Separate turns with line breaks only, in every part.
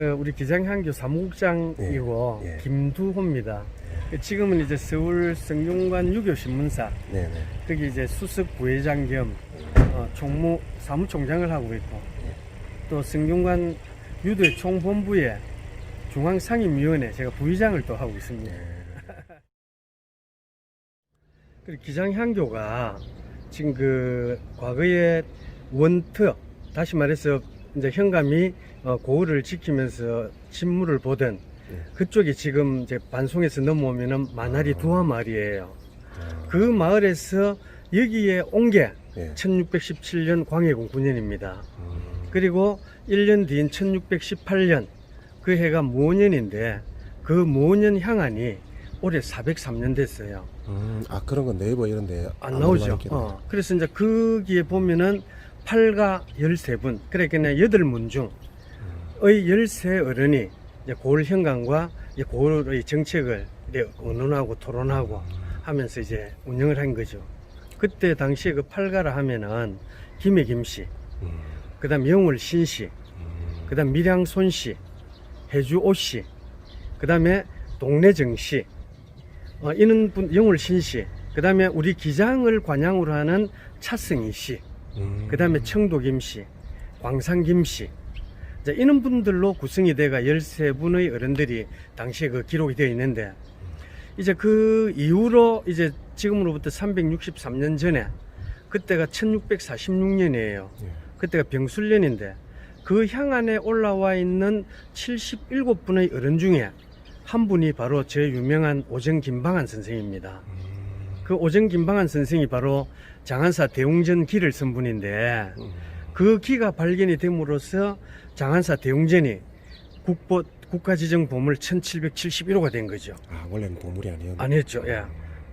어, 우리 기장향교 사무국장이고
예, 예.
김두호입니다. 지금은 이제 서울 성균관 유교 신문사
네 네.
거기 이제 수석 부회장 겸 어, 총무 사무총장을 하고 있고 또 성균관 유도의 총본부의 중앙 상임위원회 제가 부의장을 또 하고 있습니다. 그리고 기장향교가 지금 그 과거에 원터 다시 말해서 이제 현감이 어, 고을을 지키면서 침무를 보던
예.
그쪽이 지금 이제 반송에서 넘어오면은 마나리
아.
두화 마을이에요.
아,
그 마을에서 여기에 온게
예.
1617년 광해군 9년입니다.
음,
그리고 1년 뒤인 1618년 그 해가 모년인데 그 모년 향안이 올해 403년 됐어요.
음, 아 그런 건 네이버 이런 데
안 나오죠. 어, 그래서 이제 거기에 보면은 8가 13분, 그러니까 여덟 문중 의13 어른이 고을 이제 고을의 정책을 의논하고 토론하고 하면서 이제 운영을 한 거죠. 그때 당시에 그 8가라 하면은 김해 김씨,
음,
그 다음 영월 신씨,
음,
그 다음 밀양 손씨, 해주 오씨, 그 다음에 동래 정씨, 어, 이는 분, 영월 신씨, 그 다음에 우리 기장을 관양으로 하는 차승희 씨,
음,
그 다음에 청도 김씨, 광산 김씨, 자, 이런 분들로 구성이 돼가 13분의 어른들이 당시에 그 기록이 되어 있는데, 이제 그 이후로 이제 지금으로부터 363년 전에, 그때가 1646년이에요.
예.
그때가 병술년인데 그 향안에 올라와 있는 77분의 어른 중에 한 분이 바로 제 유명한 오정 김방한 선생입니다.
음,
그 오정 김방한 선생이 바로 장안사 대웅전 기를 쓴 분인데
음,
그 기가 발견이 됨으로써 장안사 대웅전이 국보 국가지정 보물 1771호가 된 거죠.
아 원래는 보물이 아니었나?
아니었죠. 예.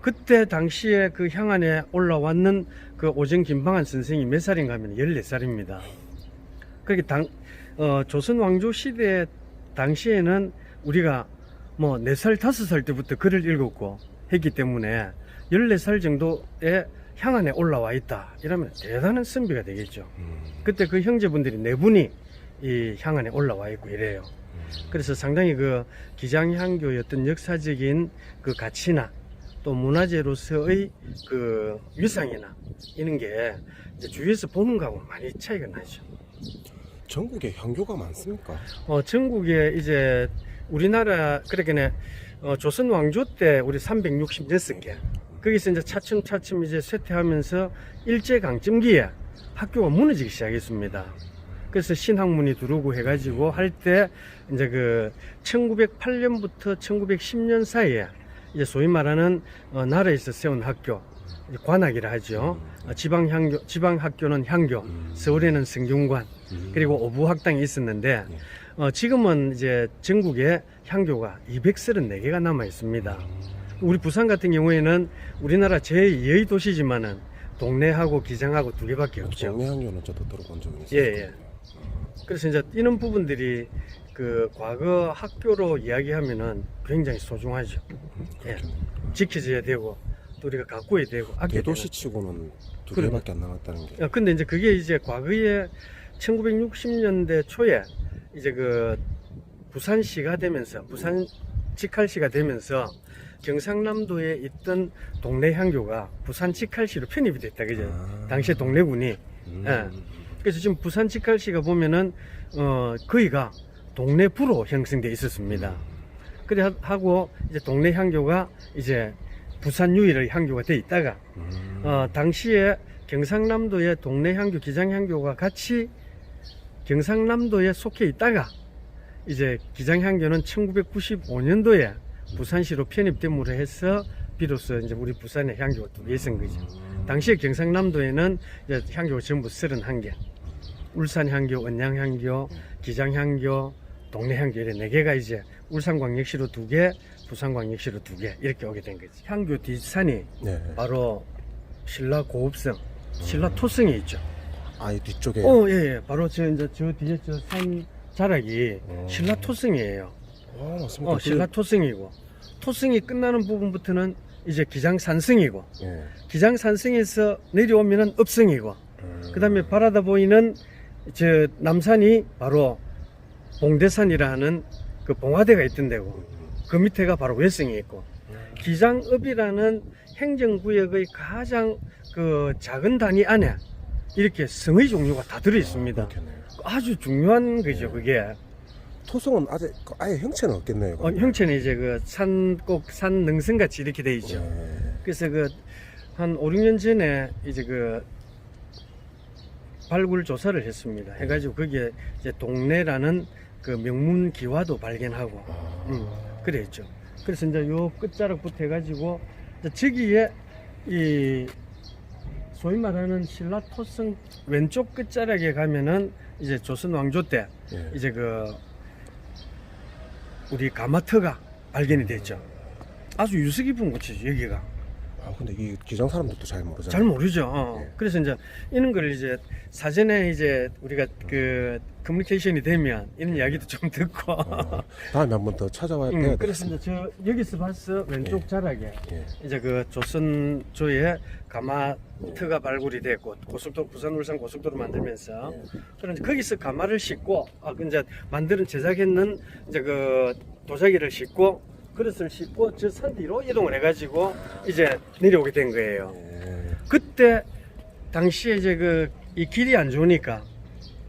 그때 당시에 그 향안에 올라왔는 그 오정 김방한 선생이 몇 살인가 하면 14살입니다. 그렇게 당, 어, 조선 왕조 시대 당시에는 우리가 뭐 4살, 5살 때부터 글을 읽었고 했기 때문에 14살 정도의 향안에 올라와 있다. 이러면 대단한 선비가 되겠죠.
음,
그때 그 형제분들이 네 분이 이 향안에 올라와 있고 이래요.
음,
그래서 상당히 그 기장향교의 어떤 역사적인 그 가치나 또 문화재로서의 그 위상이나 이런 게 이제 주위에서 보는 거하고 많이 차이가 나죠.
전국에 향교가 많습니까?
어, 전국에 이제 우리나라 그러니까 어, 조선 왕조 때 우리 366개 거기서 이제 차츰차츰 이제 쇠퇴하면서 일제 강점기에 학교가 무너지기 시작했습니다. 그래서 신학문이 들어오고 해가지고 할 때 이제 그 1908년부터 1910년 사이에 이제 소위 말하는 어, 나라에서 세운 학교 관학이라 하죠. 어, 지방 향교 지방 학교는 향교,
음,
서울에는 성균관,
음,
그리고 오부 학당이 있었는데
예.
어, 지금은 이제 전국에 향교가 234개가 남아 있습니다. 우리 부산 같은 경우에는 우리나라 제2의 도시지만은 동네하고 기장하고 두 개밖에 없죠.
동네 향교는 저도 들어본 적이 있어요.
예, 예. 그래서 이제 이런 부분들이 그 과거 학교로 이야기하면은 굉장히 소중하죠. 예. 지켜져야 되고 또 우리가 가꿔야 되고 아껴야
대도시치고는 두
그러네.
개밖에 안 남았다는 게.
되는. 어, 근데 이제 그게 이제 과거에 1960년대 초에 이제 그 부산시가 되면서 부산 직할시가 되면서 경상남도에 있던 동네 향교가 부산 직할시로 편입이 됐다 그죠?
아.
당시에 동래군이
음,
예. 그래서 지금 부산 직할시가 보면은 어 거기가 동네 부로 형성돼 있었습니다. 그래 하- 하고 이제 동네 향교가 이제 부산 유일의 향교가 돼 있다가
음,
어 당시에 경상남도의 동네 향교, 기장 향교가 같이 경상남도에 속해 있다가 이제 기장 향교는 1995년도에 부산시로 편입됨으로 해서 비로소 이제 우리 부산의 향교가 두개 있은 거죠. 당시에 경상남도에는 이제 향교가 전부 31개. 울산 향교, 언양 향교, 기장 향교, 동네 향교 이렇게 네 개가 이제 울산광역시로 두 개, 부산광역시로 두 개 이렇게 오게 된 거죠. 향교 뒷산이
네.
바로 신라 고읍성, 신라 토성이 있죠.
아이 뒤쪽에.
어, 예, 예. 바로 저 이제 저 뒤에 저 산 자락이
어.
신라 토성이에요.
아 맞습니까?
어, 신라 토성이고 토성이 끝나는 부분부터는 이제 기장산성이고
예.
기장산성에서 내려오면은 읍성이고
음,
그 다음에 바라다 보이는 저 남산이 바로 봉대산이라 하는 그 봉화대가 있던 데고
음.
그 밑에가 바로 외성이 있고 기장읍이라는 행정구역의 가장 그 작은 단위 안에 이렇게 성의 종류가 다 들어 있습니다.
그렇겠네요.
아주 중요한 거죠, 그게.
토성은 아직 아예 형체는 없겠네요.
어. 형체는 이제 그 산, 꼭 산 능선 같이 이렇게 돼 있죠.
네.
그래서 그 한 5, 6년 전에 이제 그 발굴 조사를 했습니다. 해가지고 거기에 이제 동네라는 그 명문 기와도 발견하고
아.
음, 그랬죠. 그래서 이제 요 끝자락부터 해가지고 이제 저기에 이 소위 말하는 신라 토성 왼쪽 끝자락에 가면은 이제 조선 왕조 때
예.
이제 그 우리 가마터가 발견이 됐죠. 아주 유서 깊은 곳이죠 여기가.
아 근데 이 기장 사람들도 잘 모르잖아요.
잘 모르죠. 어.
예.
그래서 이제 이런 걸 이제 사전에 이제 우리가 그 커뮤니케이션이 되면 이런 이야기도 좀 듣고.
어, 다음에 한 번 더 찾아와야
음,
돼요.
그래서 이제 저 여기서 봤어 왼쪽
예.
자락에
예.
이제 그 조선조에 가마트가 발굴이 됐고 고속도로 부산 울산 고속도로 만들면서 그런 거기서 가마를 싣고 아그 이제 만드는 제작했는 이제 그 도자기를 싣고 그릇을 싣고 저 산 뒤로 이동을 해가지고 이제 내려오게 된 거예요.
예.
그때 당시에 이제 그 이 길이 안 좋으니까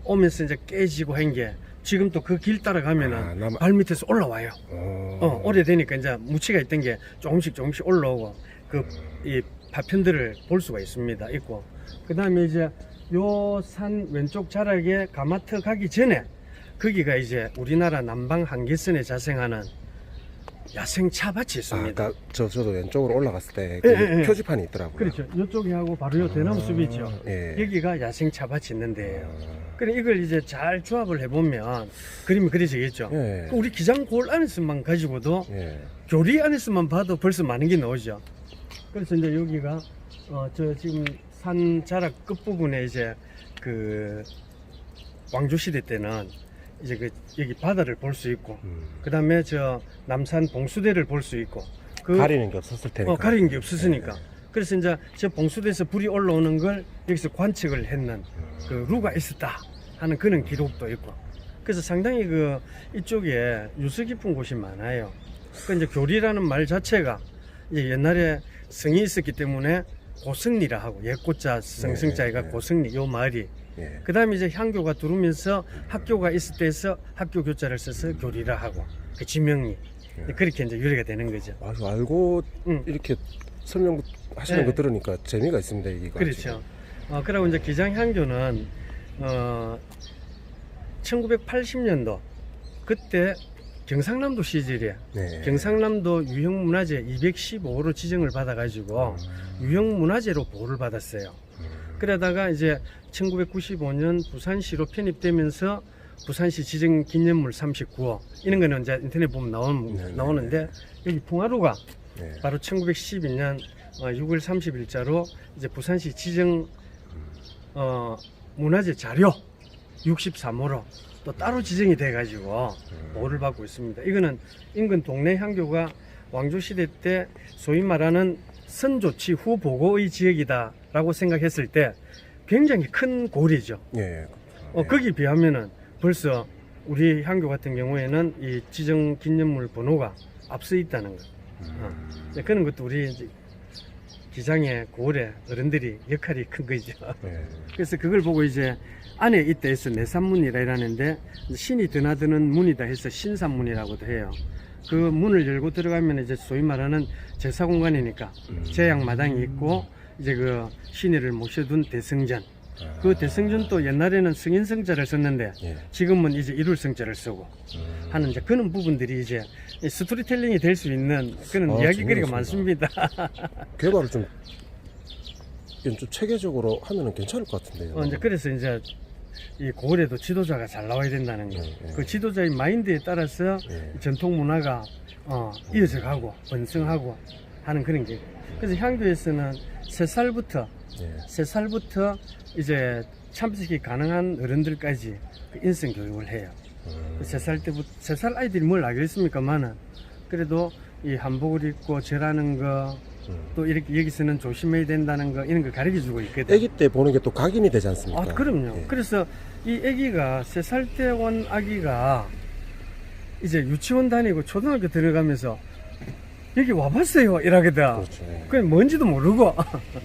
오면서 이제 깨지고 한 게 지금 또 그 길 따라가면은
아, 남-
발 밑에서 올라와요.
어.
어, 오래되니까 이제 무치가 있던 게 조금씩 조금씩 올라오고 그 이 파편들을 볼 수가 있습니다. 있고 그 다음에 이제 요 산 왼쪽 자락에 가마트 가기 전에 거기가 이제 우리나라 남방 한계선에 자생하는 야생 차밭이
아,
있습니다.
아까 저 저도 왼쪽으로 올라갔을 때
예,
그
예, 예.
표지판이 있더라고요.
그렇죠. 이쪽에 하고 바로 요 대나무 숲이 있죠.
예.
여기가 야생 차밭이 있는데요.
아,
그래 이걸 이제 잘 조합을 해보면 그림이 그려지겠죠.
예.
우리 기장골 안에서만 가지고도
예.
교리 안에서만 봐도 벌써 많은 게 나오죠. 그래서 이제 여기가 어 저 지금 산 자락 끝 부분에 이제 그 왕조 시대 때는 이제 그 여기 바다를 볼 수 있고
음.
그 다음에 저 남산 봉수대를 볼 수 있고 그
가리는 게 없었을 테니까.
어, 가리는 게 없었으니까.
예.
그래서 이제 저 봉수대에서 불이 올라오는 걸 여기서 관측을 했는 그 루가 있었다 하는 그런 기록도 있고. 그래서 상당히 그 이쪽에 유서 깊은 곳이 많아요. 그 이제 교리라는 말 자체가 이제 옛날에 성이 있었기 때문에 고승리라 하고 옛고자 성승자가
네, 네.
고승리 요 말이
예.
그 다음에 이제 향교가 들어오면서 학교가 있을 때에서 학교 교자를 써서 교리라 하고 그 지명이
예.
그렇게 이제 유래가 되는 거죠.
아주 알고
응.
이렇게 설명하시는
네.
거 들으니까 재미가 있습니다 이거.
그렇죠. 어, 그리고 이제 기장향교는 어, 1980년도 그때 경상남도 시절에
네.
경상남도 유형문화재 215호로 지정을 받아가지고 유형문화재로 보호를 받았어요.
음.
그러다가 이제 1995년 부산시로 편입되면서 부산시 지정 기념물 39호 이런 거는 이제 인터넷 보면 나오는,
네, 네,
나오는데 여기 풍화루가
네.
바로 1912년 6월 30일자로 이제 부산시 지정 어, 문화재 자료 63호로 또 따로 지정이 돼가지고 보호를 받고 있습니다. 이거는 인근 동네 향교가 왕조 시대 때 소위 말하는 선조치 후 보고의 지역이다 라고 생각했을 때 굉장히 큰 고리죠.
예.
어, 거기 비하면은 벌써 우리 향교 같은 경우에는 이 지정 기념물 번호가 앞서 있다는 거. 어. 이제 그런 것도 우리 이제 기장의 고을의 어른들이 역할이 큰 거죠.
예.
그래서 그걸 보고 이제 안에 있다 해서 내산문이라 이러는데 신이 드나드는 문이다 해서 신산문이라고도 해요. 그 문을 열고 들어가면 이제 소위 말하는 제사 공간이니까
음.
제약 마당이 있고 이제 그 신의를 모셔둔 대승전. 그 대승전도 옛날에는 승인성자를 썼는데
예.
지금은 이제 일울성자를 쓰고
음.
하는 이제 그런 부분들이 이제 이 스토리텔링이 될 수 있는 그런
아,
이야기거리가. 많습니다.
개발을 좀, 이건 좀 체계적으로 하면은 괜찮을 것 같은데요.
어, 이제 그래서 이제 이 고을에도 지도자가 잘 나와야 된다는 거.
예, 예.
그 지도자의 마인드에 따라서
예.
전통 문화가 어, 이어져 가고 번성하고 하는 그런 게. 그래서 향교에서는 세 살부터
예.
세 살부터 이제 참석이 가능한 어른들까지 그 인성 교육을 해요.
음.
세살 때부터 세 살 아이들이 뭘 알겠습니까만은 그래도 이 한복을 입고 절하는 거
음.
또 이렇게 여기서는 조심해야 된다는 거 이런 거 가르쳐 주고 있거든.
아기 때 보는 게 또 각인이 되지 않습니까?
아, 그럼요.
예.
그래서 이 아기가 세 살 때 온 아기가 이제 유치원 다니고 초등학교 들어가면서 여기 와봤어요 이러거든.
그렇죠.
그냥 뭔지도 모르고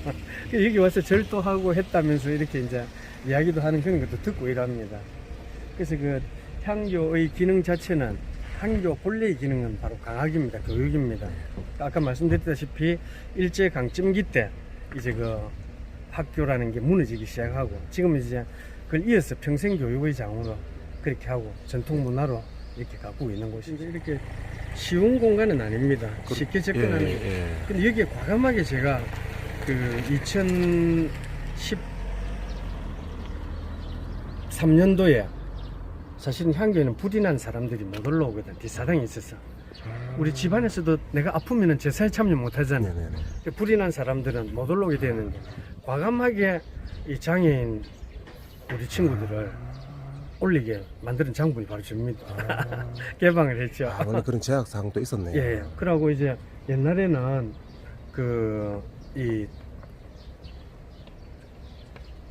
여기 와서 절도하고 했다면서 이렇게 이제 이야기도 하는 그런 것도 듣고 이랍니다. 그래서 그 향교의 기능 자체는 향교 본래의 기능은 바로 강학입니다. 교육입니다. 아까 말씀드렸다시피 일제 강점기 때 이제 그 학교라는 게 무너지기 시작하고 지금 이제 그걸 이어서 평생 교육의 장으로 그렇게 하고 전통 문화로 이렇게 가꾸고 있는 곳이죠. 이렇게 쉬운 공간은 아닙니다. 쉽게
예,
접근하는
예.
근데 여기에 과감하게 제가 그 2013년도에 사실은 향교에는 불이 난 사람들이 못 올라오거든. 뒷사당에 있어서. 우리 집안에서도 내가 아프면은 제사에 참여 못 하잖아.
네네네.
불이 난 사람들은 못 올라오게 되는데 과감하게 이 장애인 우리 친구들을 올리게 만드는 장본이 바로 접니다. 개방을 했죠.
아, 원래 그런 제약 사항도 있었네요.
예, 그러고 이제 옛날에는 그 이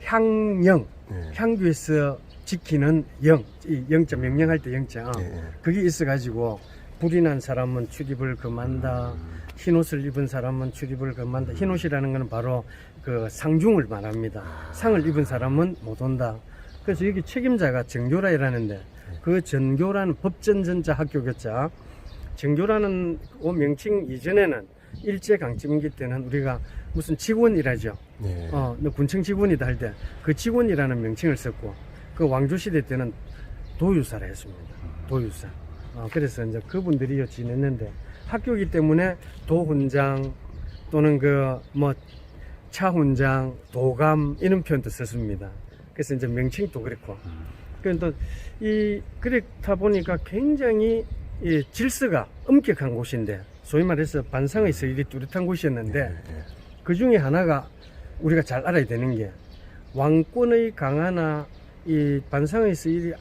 향영,
예.
향교에서 지키는 영, 이 영자 명령할 때 영자,
예, 예.
그게 있어가지고 불이 난 사람은 출입을 금한다. 흰 옷을 입은 사람은 출입을 금한다. 흰 옷이라는 것은 바로 그 상중을 말합니다. 상을 입은 사람은 못 온다. 그래서 여기 책임자가 정교라이라는데 그 전교라는 법전전자 학교겠자 정교라는 그 명칭 이전에는 일제 강점기 때는 우리가 무슨 직원이라죠.
예.
어, 너 군청 직원이다 할 때 그 직원이라는 명칭을 썼고 그 왕조 시대 때는 도유사라 했습니다. 도유사. 어, 그래서 이제 그분들이 지냈는데 학교이기 때문에 도훈장 또는 그 뭐 차훈장, 도감 이런 표현도 썼습니다. 그래서 이제 명칭도 그렇고. 그런데 이 그렇다 보니까 굉장히 이 질서가 엄격한 곳인데 소위 말해서 반상의 서일이 뚜렷한 곳이었는데
예.
그 중에 하나가 우리가 잘 알아야 되는 게 왕권의 강화나 이 반상의 서일이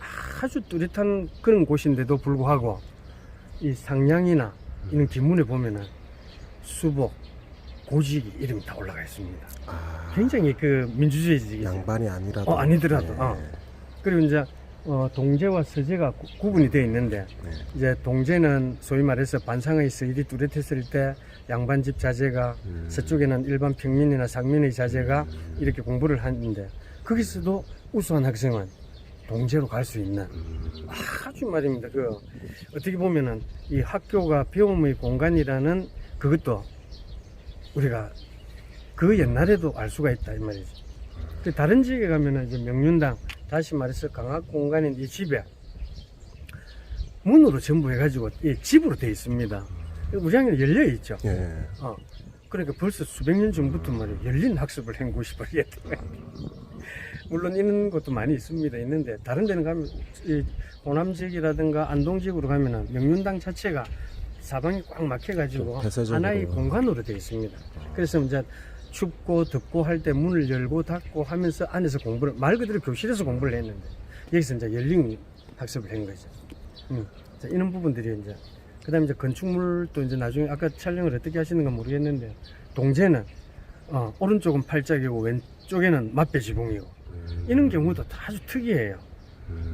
아주 뚜렷한 그런 곳인데도 불구하고 이 상량이나 이런 기문에 보면은 수복, 고지기 이름이 다 올라가 있습니다.
아,
굉장히 그 민주주의적이죠.
양반이 아니라도.
어, 아니더라도,
예.
어. 그리고 이제 어, 동제와 서제가 구- 구분이 되어 있는데
네.
이제 동제는 소위 말해서 반상의 서일이 뚜렷했을 때 양반집 자제가
음.
서쪽에는 일반 평민이나 상민의 자제가 이렇게 공부를 하는데 거기서도 우수한 학생은 동제로 갈 수 있는
음.
아주 말입니다. 그 어떻게 보면은 이 학교가 배움의 공간이라는 그것도 우리가 그 옛날에도 알 수가 있다 이 말이죠. 그 다른 지역에 가면은 이제 명륜당 다시 말해서 강학 공간인 이 집에 문으로 전부 해가지고 이 집으로 되어 있습니다. 우리 학교는 열려 있죠.
예.
어. 그러니까 벌써 수백 년 전부터 말이야 열린 학습을 한 곳이 버리겠다. 물론 이런 것도 많이 있습니다. 있는데 다른 데는 가면 이 호남 지역이라든가 안동 지역으로 가면은 명륜당 자체가 사방이 꽉 막혀가지고. 하나의 공간으로 되어 있습니다. 그래서 이제 춥고 덥고 할 때 문을 열고 닫고 하면서 안에서 공부를 말 그대로 교실에서 공부를 했는데 여기서 이제 열린 학습을 한 거죠. 음. 자, 이런 부분들이 이제 그다음에 이제 건축물도 이제 나중에 아까 촬영을 어떻게 하시는가 모르겠는데 동제는 어, 오른쪽은 팔짝이고 왼쪽에는 맞배 지붕이고
음.
이런 경우도 다 아주 특이해요.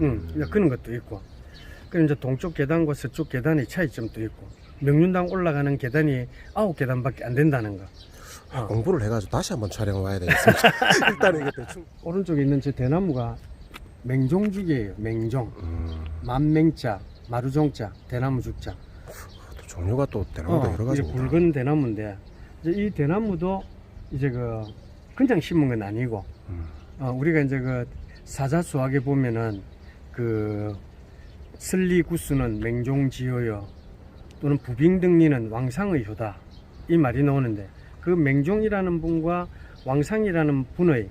음, 이제 그런 것도 있고. 그리고 이제 동쪽 계단과 서쪽 계단의 차이점도 있고. 명륜당 올라가는 계단이 아홉 계단밖에 안 된다는 거. 어,
공부를 해가지고 다시 한번 촬영 와야 되겠습니다. 일단 이게 대충.
오른쪽에 있는 저 대나무가 맹종죽이에요. 맹종.
음,
만맹자, 마루종자, 대나무 죽자.
또 종류가 또 대나무가 여러
어, 이게
가지입니다.
굵은 대나무인데 이제 이 대나무도 이제 그 그냥 심은 건 아니고
음,
어, 우리가 이제 그 사자 수학에 보면은 그 슬리구스는 맹종지효여 또는 부빙등리는 왕상의 효다. 이 말이 나오는데 그 맹종이라는 분과 왕상이라는 분의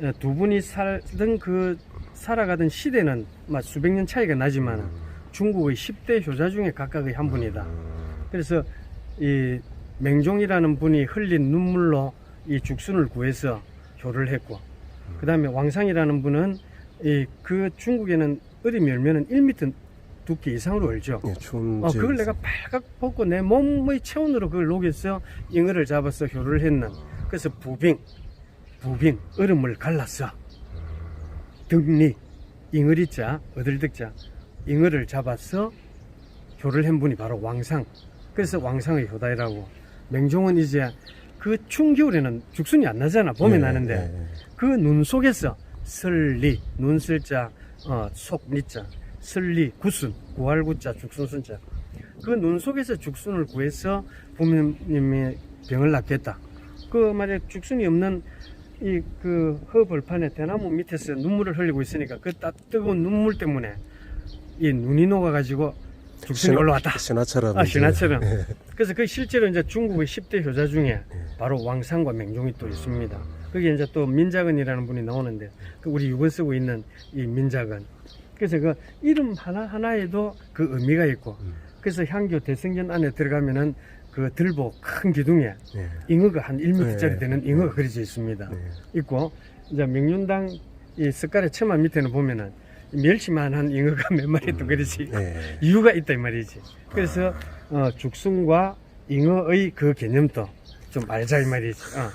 어, 두 분이 살던 그 살아가던 시대는 막 수백 년 차이가 나지만 중국의 10대 효자 중에 각각의 한 분이다.
음,
그래서 이 맹종이라는 분이 흘린 눈물로 이 죽순을 구해서 효를 했고 그 다음에 왕상이라는 분은 이 그 중국에는 어리 열면은 1m 두께 이상으로 얼죠.
예,
어. 그걸 내가 발각 벗고 내 몸의 체온으로 그걸 녹여서 잉어를 잡아서 효를 했는. 그래서 부빙, 부빙, 얼음을 갈랐어. 등리, 잉어리자, 어들득자, 잉어를 잡아서 효를 한 분이 바로 왕상. 그래서 왕상의 효다이라고. 맹종은 이제 그 추운 겨울에는 죽순이 안 나잖아. 봄에
예,
나는데.
예, 예.
그눈 속에서 설리, 눈슬자, 어, 속리자, 설리, 구순, 구할구자, 죽순순자. 그 눈 속에서 죽순을 구해서 부모님이 병을 낫겠다. 그 말에 죽순이 없는 이 그 허벌판에 대나무 밑에서 눈물을 흘리고 있으니까 그 따, 뜨거운 눈물 때문에 이 눈이 녹아가지고 죽순이 올라왔다.
신화처럼.
아. 신화처럼.
예.
그래서 그 실제로 이제 중국의 10대 효자 중에 바로 왕상과 맹종이 또 있습니다. 거기에 이제 또 민작은이라는 분이 나오는데 그 우리 유번 쓰고 있는 이 민작은 그래서 그 이름 하나 하나에도 그 의미가 있고
음.
그래서 향교 대성전 안에 들어가면은 그 들보 큰 기둥에
예.
잉어가 한 1m짜리
네.
되는 잉어가 그려져 있습니다.
예.
있고 이제 명륜당 이 습가래 처마 밑에는 보면은 멸치만 한 잉어가 몇 마리 또 그려지
예.
이유가 있다 이 말이지. 그래서 어, 죽순과 잉어의 그 개념도 좀 알자 이 말이지. 어.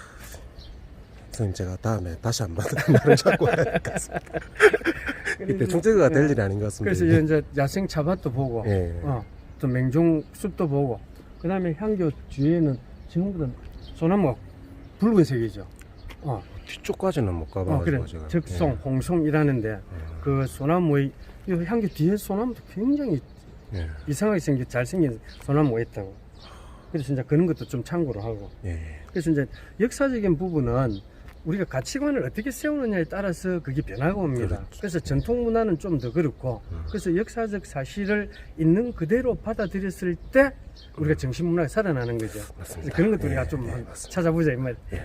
선생님 제가 다음에 다시 한번 말을 잡고 해야겠습니다. 이때 총재가 될 일이 아닌 것 같습니다.
그래서 이제 야생 차밭도 보고,
예.
어, 또 맹종 숲도 보고, 그 다음에 향교 뒤에는 전부 다 소나무가 붉은색이죠. 어,
뒤쪽까지는
못어
가봐가지고
그래.
제가.
적송, 홍송이라는데
예.
그 소나무의 이 향교 뒤에 소나무도 굉장히
예.
이상하게 생긴 잘생긴 소나무가 있다고. 그래서 이제 그런 것도 좀 참고로 하고.
예.
그래서 이제 역사적인 부분은 우리가 가치관을 어떻게 세우느냐에 따라서 그게 변화가 옵니다.
그렇죠.
그래서 전통 문화는 좀 더 그렇고,
음.
그래서 역사적 사실을 있는 그대로 받아들였을 때 우리가 정신 문화가 살아나는 거죠.
맞습니다.
그런 것도 우리가
예,
좀
예.
찾아보자 이 말.
예.